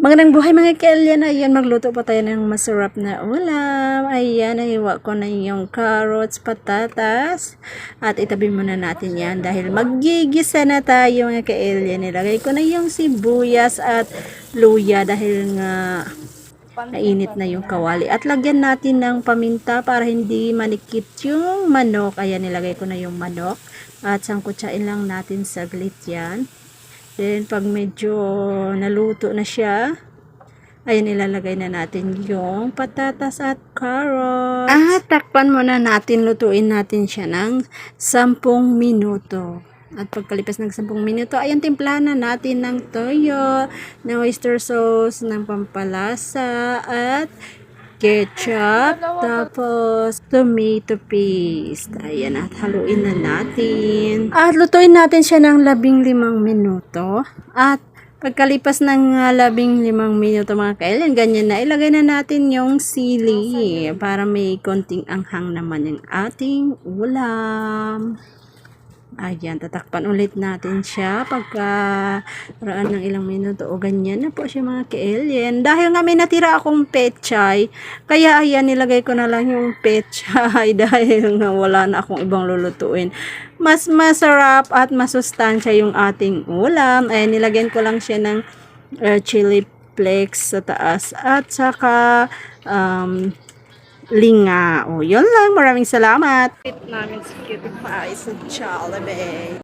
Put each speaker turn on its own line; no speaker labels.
Magandang buhay mga kailyan. Ayan, magluto pa tayo ng masarap na ulam. Ayan, nahiwa ko na yung carrots, patatas. At itabi muna natin yan dahil magigisa na tayo mga kailyan. Nilagay ko na yung sibuyas at luya dahil nga mainit na yung kawali. At lagyan natin ng paminta para hindi manikit yung manok. Ayan, nilagay ko na yung manok. At sangkutsain lang natin saglit yan. Then, pag medyo naluto na siya, ayun, ilalagay na natin yung patatas at carrots. At takpan muna natin, lutuin natin siya ng 10 minuto. At pagkalipas ng 10 minuto, ayun, timplahan na natin ng toyo, ng oyster sauce, ng pampalasa, at ketchup, tapos tomato paste. Ayan, at haluin na natin. At lutuin natin siya ng labing limang minuto. At pagkalipas ng ah, labing limang minuto mga kailan, ganyan na, ilagay na natin yung sili para may konting anghang naman yung ating ulam. Ayan, tatakpan ulit natin siya pagka raan ng ilang minuto o ganyan na po siya mga ka-alien. Dahil nga may natira akong pechay, kaya ayan, nilagay ko na lang yung pechay dahil nga wala na akong ibang lulutuin. Mas masarap at masustansya yung ating ulam. Ayan, nilagyan ko lang siya ng uh, chili flakes sa taas at saka um, linga. O, yun lang. Maraming salamat. Eat namin sa cutie pie sa Jollibee.